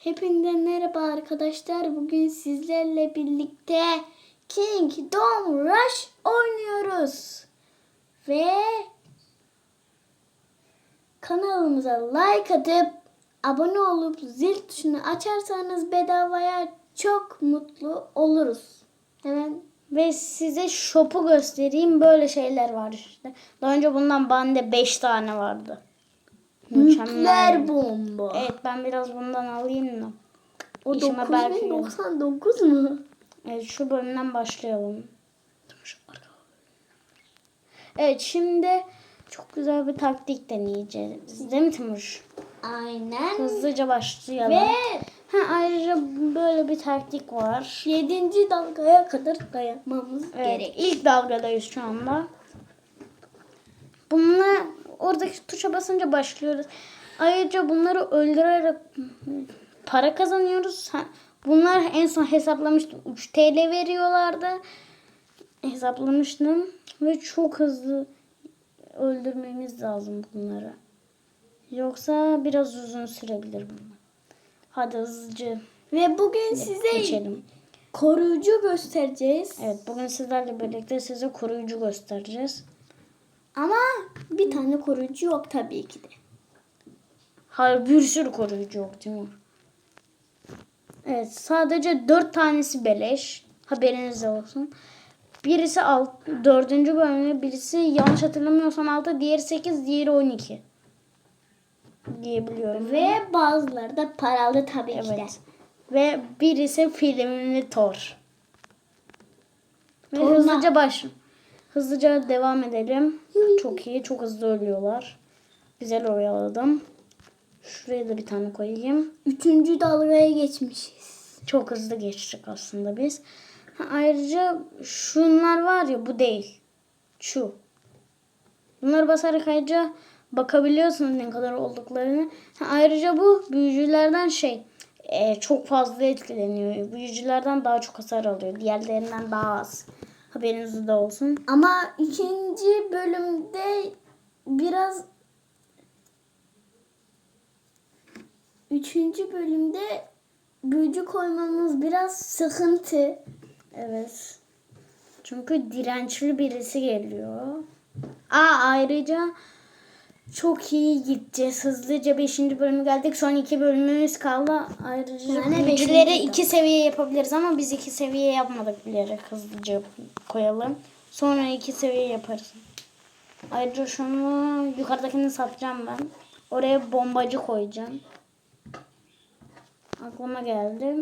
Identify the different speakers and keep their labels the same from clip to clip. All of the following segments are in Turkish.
Speaker 1: Hepinize merhaba arkadaşlar. Bugün sizlerle birlikte Kingdom Rush oynuyoruz. Ve kanalımıza like atıp abone olup zil tuşunu açarsanız bedavaya çok mutlu oluruz. Hemen
Speaker 2: Ve size shop'u göstereyim. Böyle şeyler var işte. Daha önce bundan bende 5 tane vardı.
Speaker 1: Nükleer bomba.
Speaker 2: Evet ben biraz bundan alayım da.
Speaker 1: o
Speaker 2: işime belki gelir.
Speaker 1: 9099 mu?
Speaker 2: Evet şu bölümden başlayalım. Evet şimdi çok güzel bir taktik deneyeceğiz. Değil mi Timur?
Speaker 1: Aynen.
Speaker 2: Hızlıca başlayalım.
Speaker 1: Ve
Speaker 2: Ha, ayrıca böyle bir taktik var.
Speaker 1: 7. dalgaya kadar dayanmamız
Speaker 2: Evet,
Speaker 1: gerek.
Speaker 2: ilk dalgadayız şu anda. Bununla oradaki tuşa basınca başlıyoruz. Ayrıca bunları öldürerek para kazanıyoruz. Bunlar en son hesaplamıştım. 3 TL veriyorlardı. Hesaplamıştım. Ve çok hızlı öldürmemiz lazım bunları. Yoksa biraz uzun sürebilir bunlar. Hadi hızlıca
Speaker 1: Ve bugün size
Speaker 2: geçelim.
Speaker 1: koruyucu göstereceğiz.
Speaker 2: Evet bugün sizlerle birlikte size koruyucu göstereceğiz.
Speaker 1: Ama bir tane koruyucu yok tabii ki de.
Speaker 2: Hayır bir sürü koruyucu yok Timur. Evet sadece dört tanesi beleş. Haberiniz olsun. Birisi alt, dördüncü bölümü, birisi yanlış hatırlamıyorsam 6, diğeri 8, diğeri 12. Diyebiliyorum.
Speaker 1: Ve bazıları da paralı tabii ki de.
Speaker 2: Evet. Ve birisi filmli Thor. Ve hızlıca baş. Hızlıca devam edelim. Çok iyi. Çok hızlı ölüyorlar. Güzel oyaladım. Şuraya da bir tane koyayım.
Speaker 1: Üçüncü dalgaya geçmişiz.
Speaker 2: Çok hızlı geçtik aslında biz. Ha, ayrıca şunlar var ya bu değil. Şu. Bunları basarak ayrıca bakabiliyorsunuz ne kadar olduklarını. Ha, ayrıca bu büyücülerden şey e, çok fazla etkileniyor. Büyücülerden daha çok hasar alıyor. Diğerlerinden daha az. Haberiniz de olsun.
Speaker 1: Ama ikinci bölümde biraz Üçüncü bölümde büyücü koymamız biraz sıkıntı.
Speaker 2: Evet. Çünkü dirençli birisi geliyor. Aa ayrıca çok iyi gideceğiz. Hızlıca 5. bölümü geldik. Son 2 bölümümüz kaldı. Ayrıca
Speaker 1: Yani
Speaker 2: büyücüleri
Speaker 1: beşinci
Speaker 2: 2 seviye yapabiliriz ama biz 2 seviye yapmadık bilerek hızlıca koyalım. Sonra 2 seviye yaparız. Ayrıca şunu yukarıdakini satacağım ben. Oraya bombacı koyacağım. Aklıma geldi.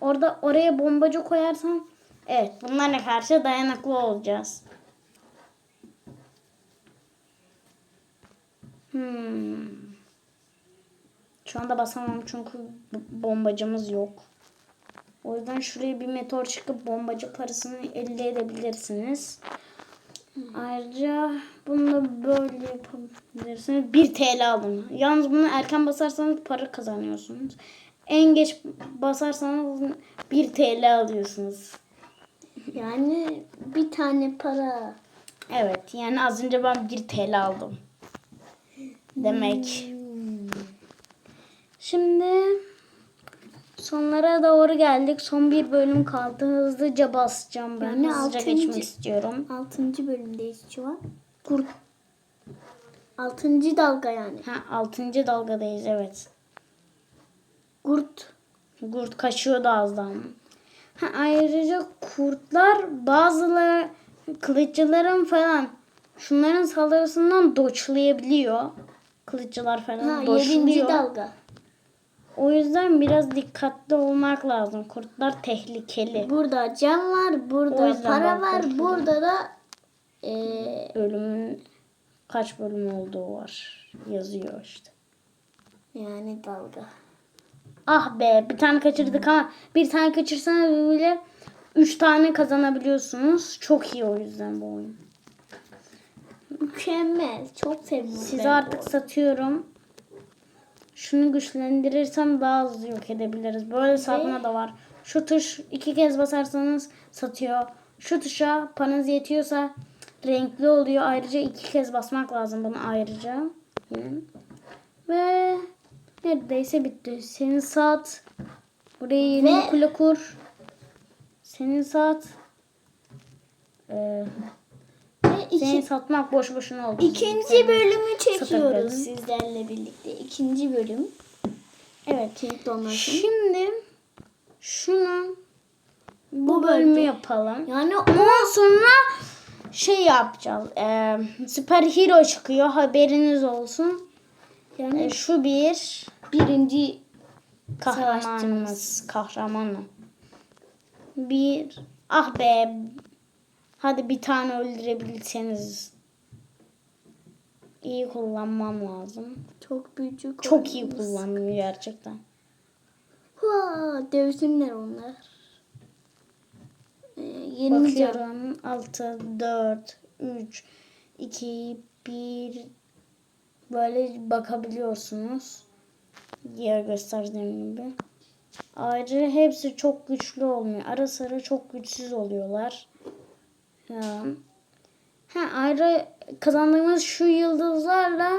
Speaker 2: Orada oraya bombacı koyarsam evet bunlarla karşı dayanıklı olacağız. Hmm. Şu anda basamam çünkü bombacımız yok. O yüzden şuraya bir meteor çıkıp bombacı parasını elde edebilirsiniz. Ayrıca bunu da böyle yapabilirsiniz. 1 TL alın. Yalnız bunu erken basarsanız para kazanıyorsunuz. En geç basarsanız 1 TL alıyorsunuz.
Speaker 1: Yani bir tane para.
Speaker 2: Evet yani az önce ben 1 TL aldım. Demek. Şimdi sonlara doğru geldik. Son bir bölüm kaldı. Hızlıca basacağım ben.
Speaker 1: Yani
Speaker 2: Hızlıca
Speaker 1: altıncı-
Speaker 2: geçmek istiyorum.
Speaker 1: Altıncı bölümdeyiz şu an. Kurt. Altıncı dalga yani.
Speaker 2: Ha 6. dalgadayız evet.
Speaker 1: Kurt.
Speaker 2: Kurt kaçıyordu az daha. Ha, ayrıca kurtlar bazıları kılıççıların falan şunların saldırısından doçlayabiliyor. Kılıççılar falan
Speaker 1: Ha,
Speaker 2: doçluyor.
Speaker 1: yedinci dalga.
Speaker 2: O yüzden biraz dikkatli olmak lazım. Kurtlar tehlikeli.
Speaker 1: Burada cam var, burada para var,
Speaker 2: korkuyorum.
Speaker 1: burada da eee,
Speaker 2: Ölümün kaç bölüm olduğu var. Yazıyor işte.
Speaker 1: yani dalga.
Speaker 2: Ah be bir tane kaçırdık ama bir tane kaçırsanız bile üç tane kazanabiliyorsunuz. Çok iyi o yüzden bu oyun.
Speaker 1: Mükemmel. Çok sevdim. Ben
Speaker 2: artık
Speaker 1: bu.
Speaker 2: satıyorum. Şunu güçlendirirsem daha hızlı yok edebiliriz. Böyle satma da var. Şu tuş iki kez basarsanız satıyor. Şu tuşa paranız yetiyorsa renkli oluyor. Ayrıca iki kez basmak lazım bunu ayrıca. Ve neredeyse bitti. Senin saat buraya yeni
Speaker 1: Ve-
Speaker 2: kule kur. Senin saat e,
Speaker 1: Ve iki,
Speaker 2: senin satmak boş boşuna oldu.
Speaker 1: ikinci bölümü çekiyoruz
Speaker 2: satabilirim.
Speaker 1: sizlerle birlikte. İkinci bölüm.
Speaker 2: Evet.
Speaker 1: Kent donmasın.
Speaker 2: Şimdi şunu bu,
Speaker 1: Bu
Speaker 2: bölümü
Speaker 1: bölge.
Speaker 2: yapalım.
Speaker 1: Yani
Speaker 2: Ondan sonra şey yapacağız. E, süper hero çıkıyor. Haberiniz olsun.
Speaker 1: yani
Speaker 2: E, şu bir
Speaker 1: birinci
Speaker 2: kahramanımız. Kahramanı. Bir ah be. Hadi bir tane öldürebilseniz. İyi kullanmam lazım.
Speaker 1: çok büyücü
Speaker 2: Çok iyi
Speaker 1: koyuyoruz.
Speaker 2: kullanmıyor gerçekten.
Speaker 1: Ha, dövsünler onlar. Ee, 20 can.
Speaker 2: Bakıyorum 6, 4, 3, 2, 1 böyle bakabiliyorsunuz. Diğer gösterdiğim gibi. Ayrıca hepsi çok güçlü olmuyor. Ara sıra çok güçsüz oluyorlar. Ya. Ha, ayrı kazandığımız şu yıldızlarla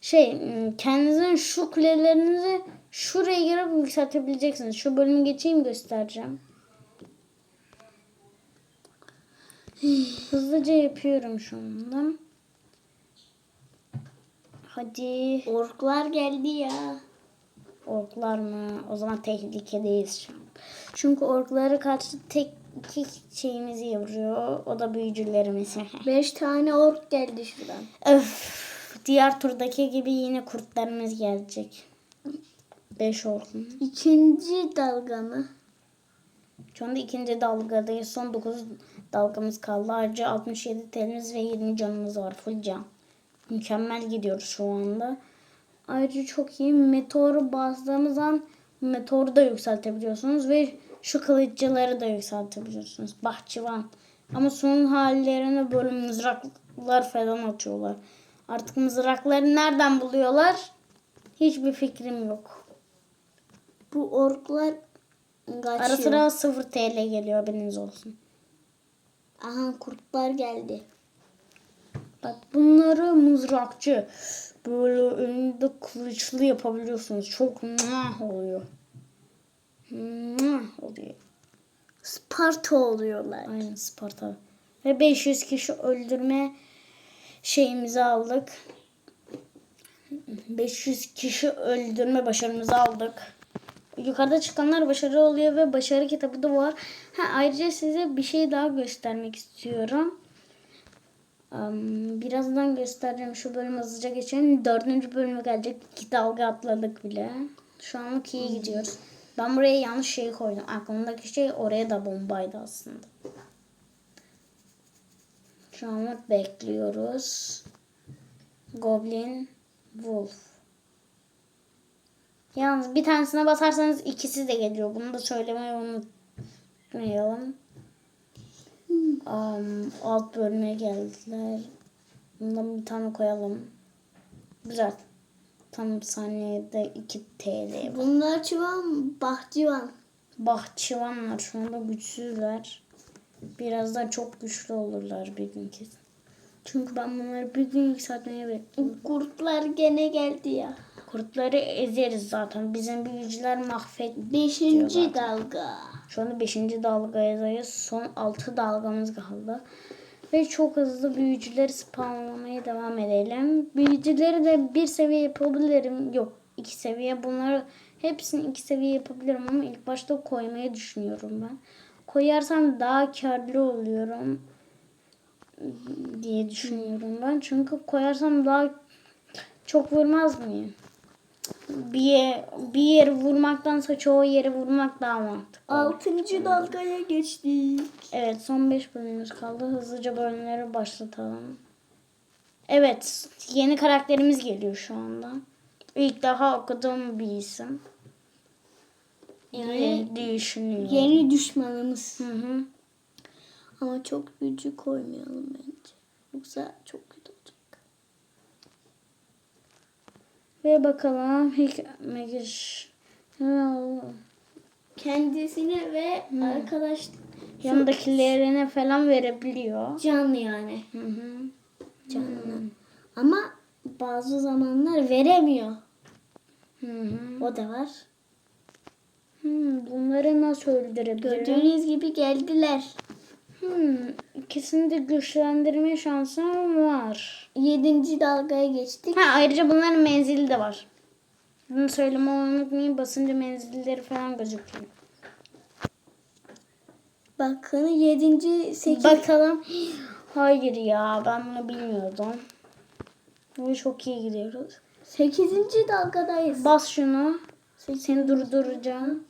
Speaker 2: şey kendinizin şu kulelerinizi şuraya girip yükseltebileceksiniz. Şu bölümü geçeyim göstereceğim. Hızlıca yapıyorum şu anda. Hadi.
Speaker 1: Orklar geldi ya.
Speaker 2: Orklar mı? O zaman tehlikedeyiz şu an. Çünkü orklara karşı tek iki şeyimizi vuruyor. O da büyücülerimiz.
Speaker 1: 5 tane ork geldi şuradan.
Speaker 2: Öf. Diğer turdaki gibi yine kurtlarımız gelecek. 5 ork?
Speaker 1: İkinci dalga mı?
Speaker 2: Şu anda ikinci dalgadayız. Son 9 dalgamız kaldı. Ayrıca 67 telimiz ve 20 canımız var. Full can. Mükemmel gidiyoruz şu anda. Ayrıca çok iyi. Meteoru bastığımız an meteoru da yükseltebiliyorsunuz ve şu kılıççıları da yükseltebiliyorsunuz. Bahçıvan. Ama son hallerine böyle mızraklar falan atıyorlar. Artık mızrakları nereden buluyorlar? Hiçbir fikrim yok.
Speaker 1: Bu orklar kaçıyor.
Speaker 2: Ara sıra 0 TL geliyor haberiniz olsun.
Speaker 1: Aha kurtlar geldi.
Speaker 2: Bak bunları mızrakçı böyle önünde kılıçlı yapabiliyorsunuz. Çok muah oluyor. Oluyor.
Speaker 1: Sparta oluyorlar.
Speaker 2: Aynen Sparta. Ve 500 kişi öldürme şeyimizi aldık. 500 kişi öldürme başarımızı aldık. Yukarıda çıkanlar başarı oluyor ve başarı kitabı da var. Ha, ayrıca size bir şey daha göstermek istiyorum. Am, birazdan göstereceğim. Şu bölüm hızlıca geçelim. Dördüncü bölüme gelecek. İki dalga atladık bile. Şu anlık iyi gidiyoruz. Ben buraya yanlış şey koydum. Aklımdaki şey oraya da bombaydı aslında. Şu anlık bekliyoruz. Goblin, Wolf. Yalnız bir tanesine basarsanız ikisi de geliyor. Bunu da söylemeyi unutmayalım. Um, alt bölüme geldiler. Bundan bir tane koyalım. Güzel. Tam saniyede 2 TL. var.
Speaker 1: Bunlar çıvan bahçıvan.
Speaker 2: Bahçıvanlar şu anda güçsüzler. Birazdan çok güçlü olurlar bir gün kesin. Çünkü ben bunları bir gün yükseltmeye bekliyorum.
Speaker 1: Kurtlar gene geldi ya.
Speaker 2: Kurtları ezeriz zaten. Bizim büyücüler mahvet.
Speaker 1: Beşinci dalga.
Speaker 2: Şu anda 5. dalgadayız. Son 6 dalgamız kaldı. Ve çok hızlı büyücüleri spawnlamaya devam edelim. Büyücüleri de bir seviye yapabilirim. Yok iki seviye. Bunları hepsini iki seviye yapabilirim ama ilk başta koymayı düşünüyorum ben. Koyarsam daha karlı oluyorum diye düşünüyorum ben. Çünkü koyarsam daha çok vurmaz mıyım? Bir, bir yeri vurmaktansa çoğu yeri vurmak daha mantıklı.
Speaker 1: Altıncı dalgaya geçtik.
Speaker 2: Evet son 5 bölümümüz kaldı. Hızlıca bölümleri başlatalım. Evet yeni karakterimiz geliyor şu anda. İlk daha okuduğum bir isim.
Speaker 1: Yani
Speaker 2: diye düşünüyorum.
Speaker 1: yeni düşmanımız.
Speaker 2: Hı hı.
Speaker 1: Ama çok gücü koymayalım bence. Yoksa çok kötü olacak.
Speaker 2: Ve bakalım Megiş.
Speaker 1: Kendisine ve arkadaş
Speaker 2: Yanındakilerine falan verebiliyor.
Speaker 1: can yani.
Speaker 2: Hı hı.
Speaker 1: Canını. Ama bazı zamanlar veremiyor.
Speaker 2: Hı hı.
Speaker 1: O da var.
Speaker 2: Hmm, bunları nasıl öldürebilirim?
Speaker 1: Gördüğünüz gibi geldiler.
Speaker 2: Hmm, ikisini de güçlendirme şansım var.
Speaker 1: Yedinci dalgaya geçtik.
Speaker 2: Ha ayrıca bunların menzili de var. Bunu söylemeyi unutmayın. Basınca menzilleri falan gözüküyor.
Speaker 1: Bakın yedinci, sekiz.
Speaker 2: Bakalım. Hayır ya ben bunu bilmiyordum. Bu çok iyi gidiyoruz.
Speaker 1: Sekizinci dalgadayız.
Speaker 2: Bas şunu. Seni durduracağım.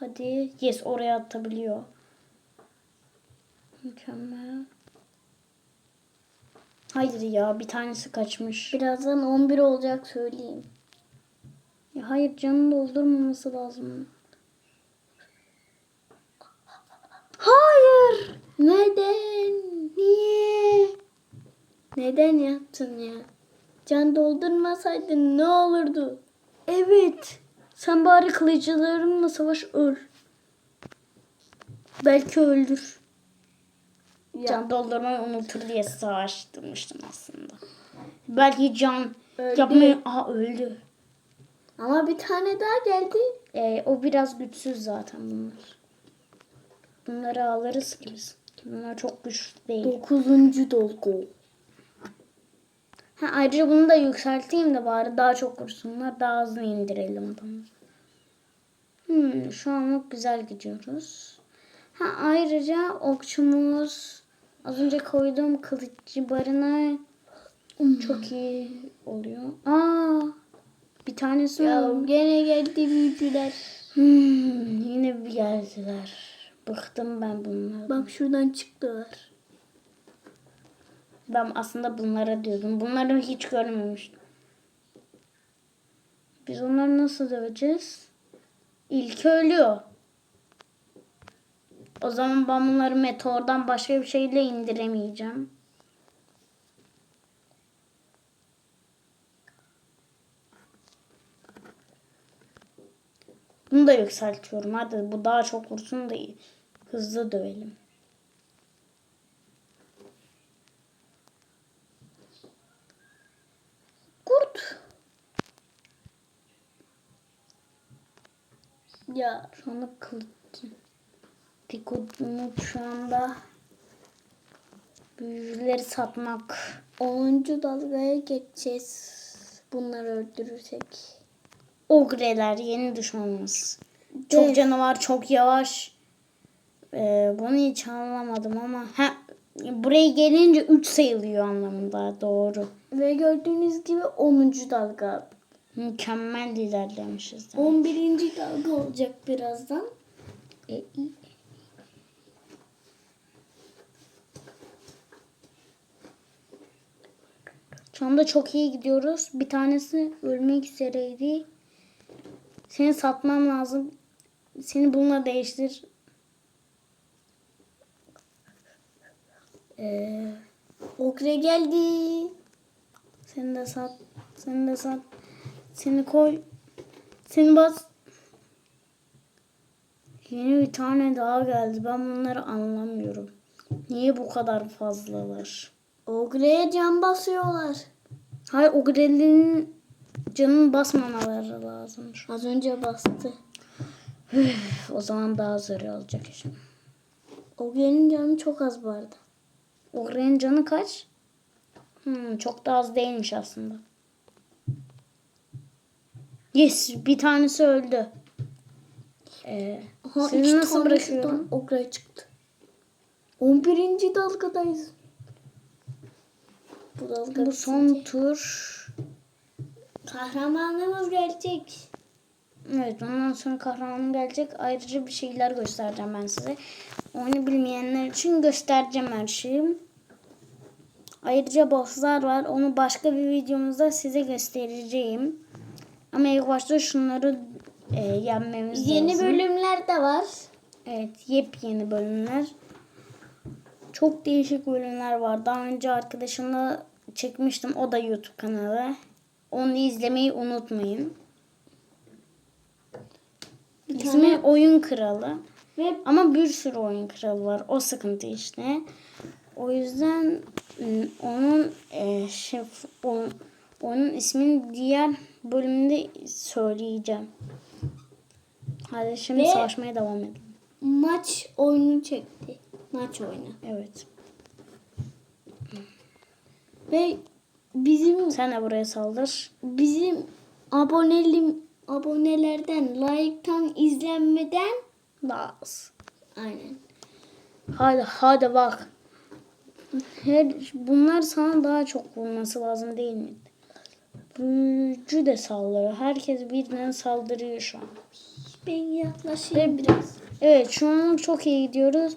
Speaker 2: Hadi. Yes oraya atabiliyor. Mükemmel. Hayır ya bir tanesi kaçmış.
Speaker 1: Birazdan 11 olacak söyleyeyim.
Speaker 2: Ya hayır canını doldurmaması lazım.
Speaker 1: Hayır. Neden? Niye? Neden yaptın ya? Can doldurmasaydın ne olurdu?
Speaker 2: Evet. Sen bari kılıcılarınla savaş öl. Belki öldür.
Speaker 1: Ya,
Speaker 2: Can doldurmayı unutur diye savaştırmıştım aslında. Belki can
Speaker 1: Öldü.
Speaker 2: yapmayı... Aha öldü.
Speaker 1: Ama bir tane daha geldi.
Speaker 2: Ee, o biraz güçsüz zaten bunlar. Bunları alırız ki biz. Bunlar çok güçlü değil.
Speaker 1: Dokuzuncu dolgu.
Speaker 2: Ha, ayrıca bunu da yükselteyim de bari daha çok vursunlar. Daha hızlı indirelim adamı. Hmm, şu anlık güzel gidiyoruz. Ha, ayrıca okçumuz az önce koyduğum kılıcı barına çok iyi oluyor. Aa, bir tanesi
Speaker 1: Ya
Speaker 2: oldu.
Speaker 1: gene geldi büyücüler.
Speaker 2: Hmm, yine bir geldiler. Bıktım ben bunlardan.
Speaker 1: Bak şuradan çıktılar.
Speaker 2: Ben aslında bunlara diyordum. Bunları hiç görmemiştim. Biz onları nasıl döveceğiz? İlk ölüyor. O zaman ben bunları meteordan başka bir şeyle indiremeyeceğim. Bunu da yükseltiyorum. Hadi bu daha çok vursun da hızlı dövelim.
Speaker 1: Kurt. Ya
Speaker 2: Şu anda Dikot'un şu anda büyücüleri satmak.
Speaker 1: 10. dalgaya geçeceğiz. Bunları öldürürsek.
Speaker 2: Ogreler yeni düşmanımız. Çok canavar, çok yavaş. Ee, bunu hiç anlamadım ama ha buraya gelince 3 sayılıyor anlamında doğru.
Speaker 1: Ve gördüğünüz gibi 10. dalga.
Speaker 2: Mükemmel ilerlemişiz.
Speaker 1: 11. dalga olacak birazdan.
Speaker 2: E, iyi. Şu anda çok iyi gidiyoruz. Bir tanesi ölmek üzereydi. Seni satmam lazım. Seni bununla değiştir. Ee,
Speaker 1: Okre geldi.
Speaker 2: seni de sat. Seni de sat. Seni koy. Seni bas. Yeni bir tane daha geldi. Ben bunları anlamıyorum. Niye bu kadar fazlalar?
Speaker 1: Ogre'ye can basıyorlar.
Speaker 2: Hayır o grelin canını basmamaları lazım.
Speaker 1: Az önce bastı.
Speaker 2: Üf, o zaman daha zor olacak işim.
Speaker 1: Ogre'nin canı çok az vardı.
Speaker 2: O grelin canı kaç? Hmm, çok da az değilmiş aslında. Yes bir tanesi öldü. Ee,
Speaker 1: Aha,
Speaker 2: sizi nasıl bırakıyorum?
Speaker 1: Ogre çıktı. 11. dalgadayız. Bu
Speaker 2: Bu son tur.
Speaker 1: Kahramanımız gelecek.
Speaker 2: Evet ondan sonra kahramanım gelecek. Ayrıca bir şeyler göstereceğim ben size. Oyunu bilmeyenler için göstereceğim her şeyi. Ayrıca bosslar var. Onu başka bir videomuzda size göstereceğim. Ama ilk başta şunları e, yenmemiz
Speaker 1: Yeni
Speaker 2: lazım.
Speaker 1: bölümler de var.
Speaker 2: Evet yepyeni bölümler. Çok değişik bölümler var. Daha önce arkadaşımla çekmiştim. O da YouTube kanalı. Onu izlemeyi unutmayın.
Speaker 1: Bir
Speaker 2: İsmi
Speaker 1: tane
Speaker 2: Oyun Kralı.
Speaker 1: ve
Speaker 2: Ama bir sürü oyun kralı var. O sıkıntı işte. O yüzden ım, onun e, şey, o- Onun ismini diğer bölümde söyleyeceğim. Hadi şimdi
Speaker 1: Ve-
Speaker 2: savaşmaya devam edelim.
Speaker 1: Maç oyunu çekti. Maç oyunu.
Speaker 2: Evet.
Speaker 1: Ve bizim
Speaker 2: Sen de buraya saldır.
Speaker 1: bizim aboneli abonelerden, like'tan, izlenmeden
Speaker 2: Daha az.
Speaker 1: aynen.
Speaker 2: Hadi hadi bak. Her, bunlar sana daha çok vurması lazım değil mi? Büyücü de saldırıyor. Herkes birine saldırıyor şu an.
Speaker 1: Ben yaklaşayım biraz.
Speaker 2: Evet şu an çok iyi gidiyoruz.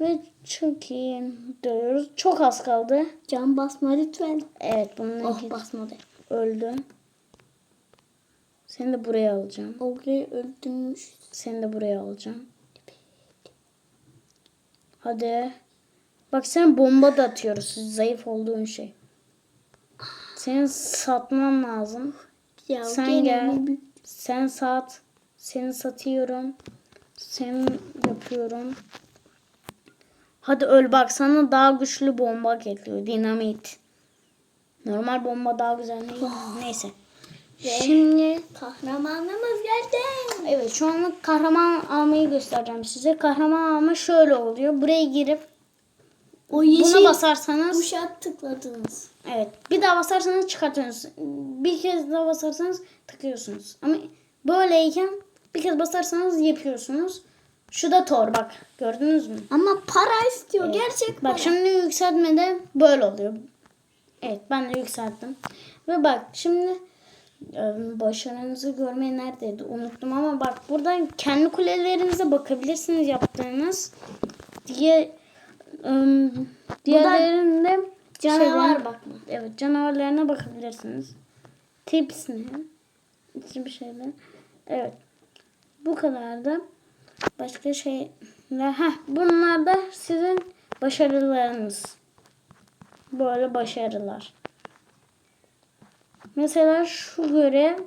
Speaker 2: Ve çok iyi gidiyoruz. Çok az kaldı.
Speaker 1: Can basma lütfen.
Speaker 2: Evet bunun
Speaker 1: Oh
Speaker 2: iki
Speaker 1: basmadı.
Speaker 2: öldü. Seni de buraya alacağım.
Speaker 1: Ogre öldürmüş.
Speaker 2: Seni de buraya alacağım. Hadi. Bak sen bomba da atıyoruz. Zayıf olduğun şey. Senin satman lazım.
Speaker 1: Ya
Speaker 2: Sen
Speaker 1: gene
Speaker 2: gel.
Speaker 1: mi bir-
Speaker 2: Sen sat. Seni satıyorum. Seni yapıyorum. Hadi öl bak sana daha güçlü bomba geliyor. Dinamit. Normal bomba daha güzel değil. mi? Neyse. Şimdi
Speaker 1: Kahramanımız geldi.
Speaker 2: evet şu anlık kahraman almayı göstereceğim size. Kahraman alma şöyle oluyor. Buraya girip
Speaker 1: O yeşil
Speaker 2: buna basarsanız
Speaker 1: kuşa tıkladınız.
Speaker 2: evet bir daha basarsanız çıkartıyorsunuz. Bir kez daha basarsanız tıkıyorsunuz. Ama böyleyken bir kez basarsanız yapıyorsunuz. Şu da Thor bak gördünüz mü?
Speaker 1: Ama para istiyor.
Speaker 2: Evet.
Speaker 1: Gerçek para.
Speaker 2: Bak şimdi yükseltmede böyle oluyor. Evet ben de yükselttim. Ve bak şimdi e, başarınızı görmeyi neredeydi unuttum ama bak buradan kendi kulelerinize bakabilirsiniz yaptığınız. Diye e, diğerlerinde
Speaker 1: Canavar
Speaker 2: şeyden-
Speaker 1: bakma.
Speaker 2: Evet canavarlarına bakabilirsiniz. Tips ne? Hiçbir şeyler. Evet. Bu kadar da başka şeyler. Heh, bunlar da sizin başarılarınız. Böyle başarılar. Mesela şu görev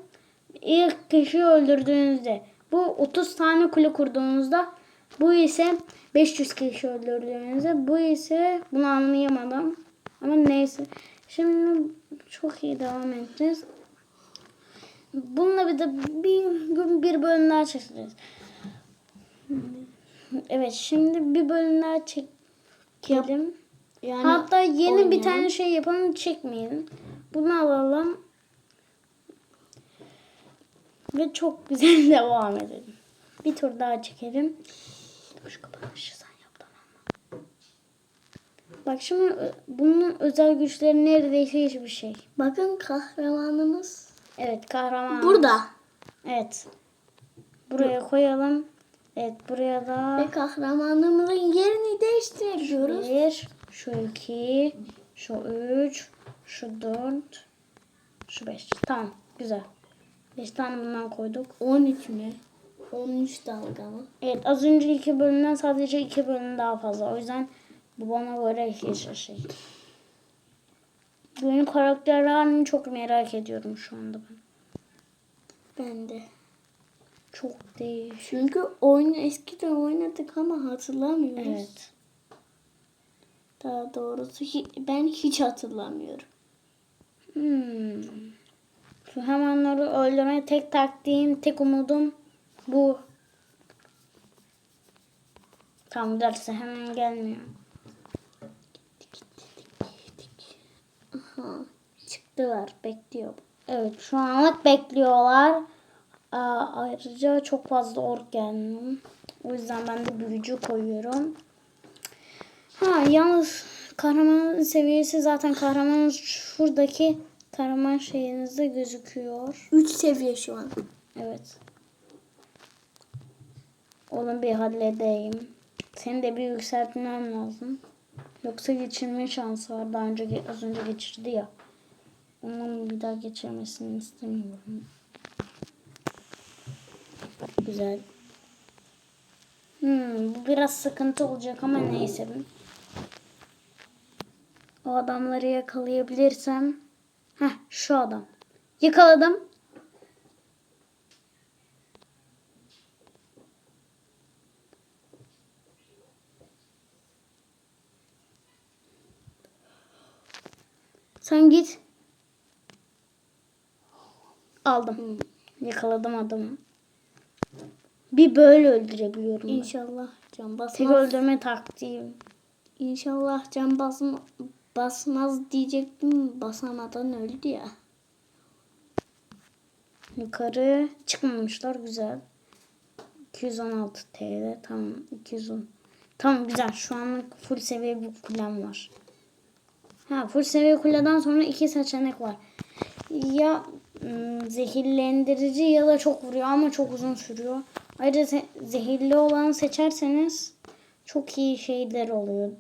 Speaker 2: ilk kişi öldürdüğünüzde bu 30 tane kule kurduğunuzda bu ise 500 kişi öldürdüğünüzde bu ise bunu anlayamadım. Ama neyse. Şimdi çok iyi devam edeceğiz. Bununla bir de bir gün bir bölüm daha çekeceğiz. Evet şimdi bir bölüm daha çekelim.
Speaker 1: Yani
Speaker 2: Hatta yeni bir
Speaker 1: oynayalım.
Speaker 2: tane şey yapalım çekmeyelim. Bunu alalım. Ve çok güzel devam edelim. Bir tur daha çekelim. Şu kapanışı sen yap tamam? Bak şimdi ö- bunun özel güçleri neredeyse hiçbir şey.
Speaker 1: Bakın kahramanımız
Speaker 2: Evet kahraman.
Speaker 1: burada.
Speaker 2: Evet. Buraya koyalım. Evet buraya da
Speaker 1: Ve kahramanımızın yerini değiştiriyoruz.
Speaker 2: bir, şu iki, şu üç, şu dört, şu beş. Tamam güzel. Beş tane bundan koyduk.
Speaker 1: 13 mü? 13 dalga mı?
Speaker 2: Evet az önce iki bölümden sadece iki bölüm daha fazla. O yüzden bu bana göre hiç şey. Benim karakterlerini çok merak ediyorum şu anda ben.
Speaker 1: Ben de.
Speaker 2: Çok değil.
Speaker 1: Çünkü oyunu eskiden oynadık ama hatırlamıyoruz.
Speaker 2: Evet.
Speaker 1: Daha doğrusu ben hiç hatırlamıyorum.
Speaker 2: Hmm. Şu hemenleri öldürmeye tek taktiğim, tek umudum bu. Tam derse hemen gelmiyor.
Speaker 1: Aha. Çıktılar. Bekliyor.
Speaker 2: Evet şu anlık bekliyorlar. Aa, ayrıca çok fazla ork geldi. O yüzden ben de büyücü koyuyorum. Ha yalnız kahramanın seviyesi zaten kahramanın şuradaki kahraman şeyinizde gözüküyor.
Speaker 1: 3 seviye şu an.
Speaker 2: Evet. Onu bir halledeyim. Seni de bir yükseltmem lazım. Yoksa geçirme şansı var. Daha önce az önce geçirdi ya. Onun bir daha geçirmesini istemiyorum. Güzel. Hmm, bu biraz sıkıntı olacak ama neyse. O adamları yakalayabilirsem. Heh şu adam. Yakaladım. Sen git. Aldım. Yakaladım adamı. Bir böyle öldürebiliyorum. ben.
Speaker 1: İnşallah can
Speaker 2: Tek
Speaker 1: basmaz.
Speaker 2: öldürme taktiğim.
Speaker 1: İnşallah can basma, basmaz diyecektim. Basamadan öldü ya.
Speaker 2: Yukarı çıkmamışlar güzel. 216 TL tamam 210. Tamam güzel şu anlık full seviye bir kulem var. Ha full seviye kuleden sonra iki seçenek var. Ya ım, zehirlendirici ya da çok vuruyor ama çok uzun sürüyor. Ayrıca ze- zehirli olanı seçerseniz çok iyi şeyler oluyor.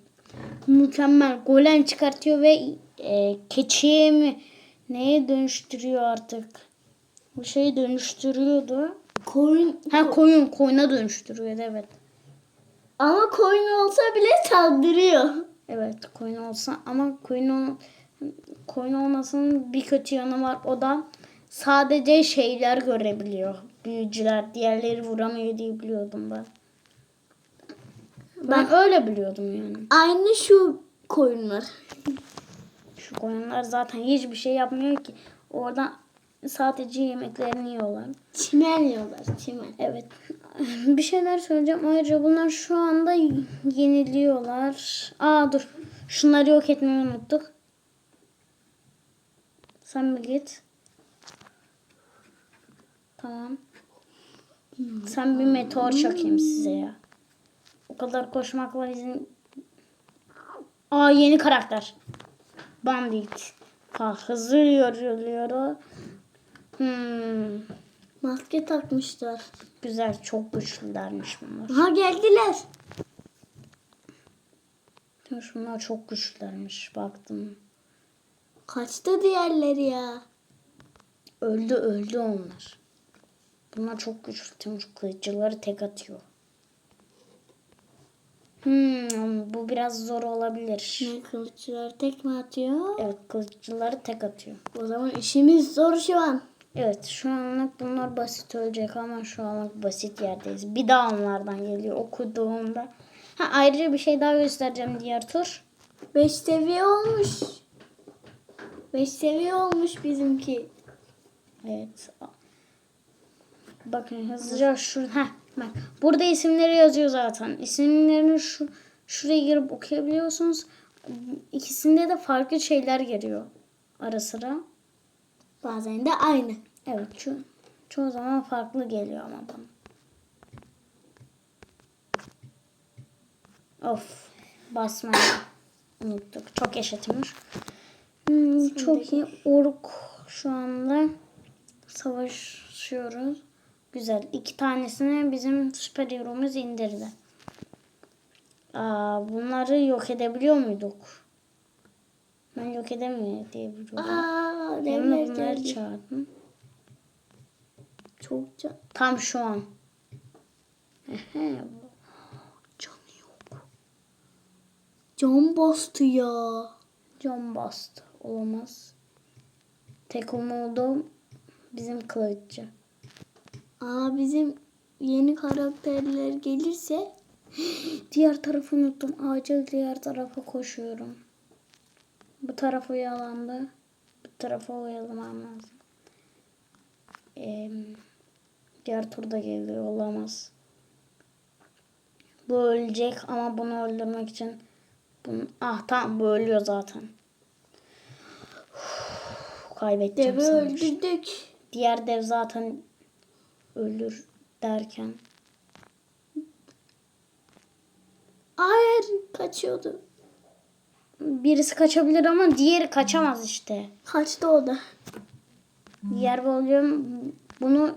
Speaker 2: Mükemmel. Golem çıkartıyor ve e, keçiye mi neye dönüştürüyor artık. Bu şeyi dönüştürüyordu.
Speaker 1: Koyun
Speaker 2: Ha koyun koyuna dönüştürüyordu evet.
Speaker 1: ama koyun olsa bile saldırıyor.
Speaker 2: Evet koyun olsa ama koyun koyun olmasının bir kötü yanı var. O da sadece şeyler görebiliyor. Büyücüler diğerleri vuramıyor diye biliyordum ben. Ben öyle biliyordum yani.
Speaker 1: Aynı şu koyunlar.
Speaker 2: Şu koyunlar zaten hiçbir şey yapmıyor ki. Orada sadece yemeklerini yiyorlar.
Speaker 1: Çimen yiyorlar çimen.
Speaker 2: Evet. Bir şeyler söyleyeceğim. Ayrıca bunlar şu anda yeniliyorlar. Aa dur. Şunları yok etmeyi unuttuk. Sen bir git. Tamam. Sen bir meteor çakayım size ya. O kadar koşmakla izin... Aa yeni karakter. Bandit. Ha, hızlı o. Hmm.
Speaker 1: Maske takmışlar.
Speaker 2: Güzel, çok güçlülermiş bunlar.
Speaker 1: Aha geldiler.
Speaker 2: Şunlar çok güçlülermiş, baktım.
Speaker 1: Kaçtı diğerleri ya.
Speaker 2: Öldü, öldü onlar. Bunlar çok güçlü. Timur kılıççıları tek atıyor. Hmm, bu biraz zor olabilir.
Speaker 1: Ne kılıççılar tek mi atıyor?
Speaker 2: Evet, kılıççıları tek atıyor.
Speaker 1: O zaman işimiz zor şu an.
Speaker 2: Evet, şu anlık bunlar basit ölecek ama şu anlık basit yerdeyiz. Bir daha onlardan geliyor okuduğumda. Ha, ayrıca bir şey daha göstereceğim diğer tur.
Speaker 1: 5 seviye olmuş. 5 seviye olmuş bizimki.
Speaker 2: Evet. Bakın hızlıca şu heh, bak burada isimleri yazıyor zaten. İsimlerini şu şuraya girip okuyabiliyorsunuz. İkisinde de farklı şeyler geliyor ara sıra.
Speaker 1: Bazen de aynı.
Speaker 2: Evet ço çoğu zaman farklı geliyor ama bana. Of basmayı unuttuk. Çok yaşatmış. Hmm, çok iyi. Ork şu anda savaşıyoruz. Güzel. İki tanesini bizim süper hero'muz indirdi. Aa, bunları yok edebiliyor muyduk? Ben yok edemiyor diye biliyorum.
Speaker 1: Aa,
Speaker 2: Yanına bunları çağırdım.
Speaker 1: Çok can.
Speaker 2: Tam şu an.
Speaker 1: Canı yok. Can bastı ya.
Speaker 2: Can bastı. Olamaz. Tek umudum bizim kılıççı.
Speaker 1: Aa bizim yeni karakterler gelirse
Speaker 2: Diğer tarafı unuttum. Acil diğer tarafa koşuyorum. Bu taraf oyalandı. Bu tarafa oyalamam lazım. Ee, diğer turda geliyor. Olamaz. Bu ölecek ama bunu öldürmek için bunu... Ah tamam bu ölüyor zaten. Uf, kaybedeceğim
Speaker 1: devi öldürdük.
Speaker 2: Diğer dev zaten ölür derken.
Speaker 1: Hayır kaçıyordu.
Speaker 2: Birisi kaçabilir ama diğeri kaçamaz işte.
Speaker 1: Kaçtı o da.
Speaker 2: Diğer bölüm bunu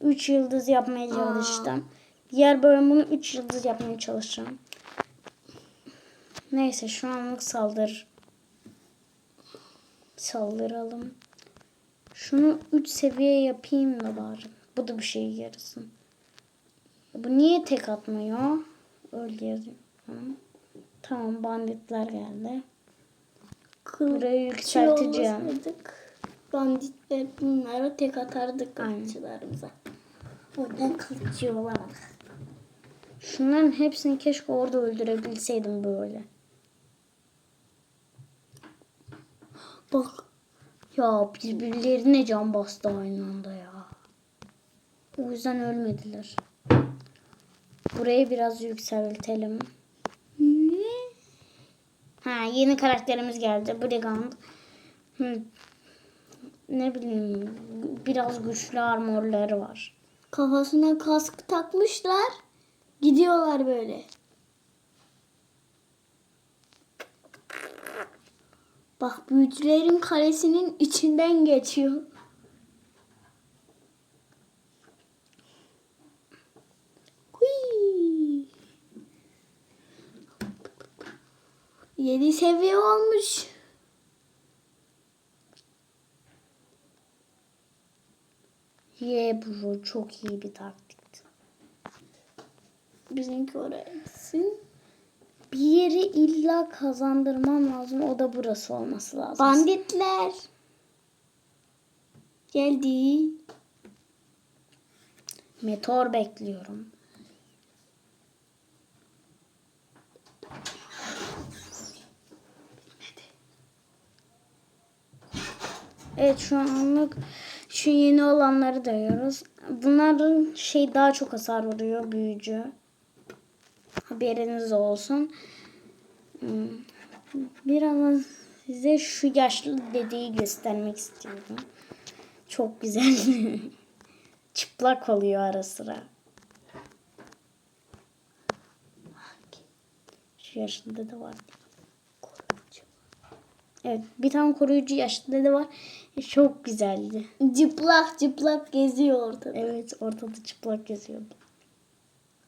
Speaker 2: 3 yıldız yapmaya çalıştım. Diğer bölüm bunu 3 yıldız yapmaya çalışacağım. Neyse şu anlık saldır. Saldıralım. Şunu 3 seviye yapayım da bari. Bu da bir şey yarasın. Bu niye tek atmıyor? Öyle yazıyor. Tamam banditler geldi. Burayı yükselteceğim.
Speaker 1: banditler bunlara tek atardık
Speaker 2: Aynen.
Speaker 1: kılıççılarımıza. Oradan kılıççı olamadık.
Speaker 2: Şunların hepsini keşke orada öldürebilseydim böyle.
Speaker 1: Bak
Speaker 2: Ya birbirlerine can bastı aynı anda ya. O yüzden ölmediler. Burayı biraz yükseltelim. Ha yeni karakterimiz geldi. Brigand. Hı. Ne bileyim biraz güçlü armorları var.
Speaker 1: Kafasına kask takmışlar. Gidiyorlar böyle. Bak büyücülerin kalesinin içinden geçiyor. 7 seviye olmuş.
Speaker 2: Ye bro çok iyi bir taktikti.
Speaker 1: Bizimki oraya gitsin.
Speaker 2: Bir yeri illa kazandırmam lazım. O da burası olması lazım.
Speaker 1: Banditler. Geldi.
Speaker 2: Meteor bekliyorum. Evet şu anlık şu yeni olanları dayıyoruz. Bunların şey daha çok hasar vuruyor büyücü. Haberiniz olsun. Hmm. Birazdan size şu yaşlı dedeyi göstermek istiyorum. Çok güzel. Çıplak oluyor ara sıra. Şu yaşlı dede var. Koruyucu. Evet bir tane koruyucu yaşlı dede var. E, Çok güzeldi.
Speaker 1: Cıplak cıplak geziyor ortada.
Speaker 2: Evet ortada çıplak geziyordu.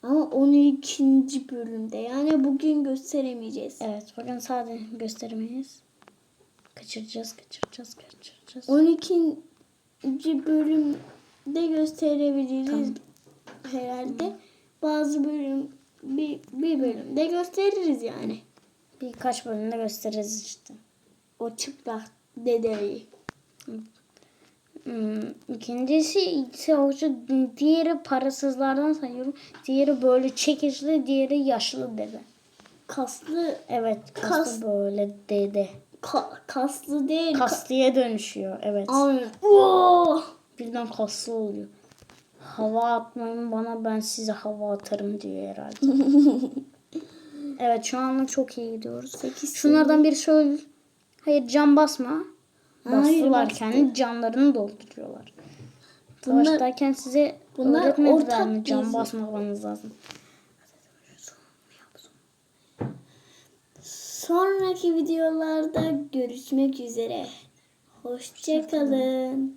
Speaker 1: Ama onu ikinci bölümde. Yani bugün gösteremeyeceğiz.
Speaker 2: Evet bugün sadece gösteremeyiz. Kaçıracağız, kaçıracağız, kaçıracağız.
Speaker 1: 12. bölümde gösterebiliriz
Speaker 2: Tamam.
Speaker 1: herhalde. Bazı bölüm bir, bir bölümde gösteririz yani.
Speaker 2: Birkaç bölümde gösteririz işte.
Speaker 1: O çıplak dedeyi.
Speaker 2: Hmm, ikincisi ise hoca diğeri parasızlardan sayıyorum. Diğeri böyle çekişli, diğeri yaşlı dede.
Speaker 1: Kaslı
Speaker 2: Evet, kaslı
Speaker 1: Kas-
Speaker 2: böyle dede.
Speaker 1: ka- kaslı değil. Ka-
Speaker 2: Kaslıya dönüşüyor, evet.
Speaker 1: Aynen. Oo!
Speaker 2: Birden kaslı oluyor. Hava atmayın bana ben size hava atarım diyor herhalde. evet şu anlık çok iyi gidiyoruz.
Speaker 1: Sekiz
Speaker 2: Şunlardan birisi öldü. Hayır can basma. Bastılar
Speaker 1: bastı.
Speaker 2: kendi canlarını dolduruyorlar.
Speaker 1: Bunlar-
Speaker 2: Savaştayken size
Speaker 1: bunlar
Speaker 2: öğretmediler mi can basmamanız lazım.
Speaker 1: Sonraki videolarda görüşmek üzere. Hoşçakalın.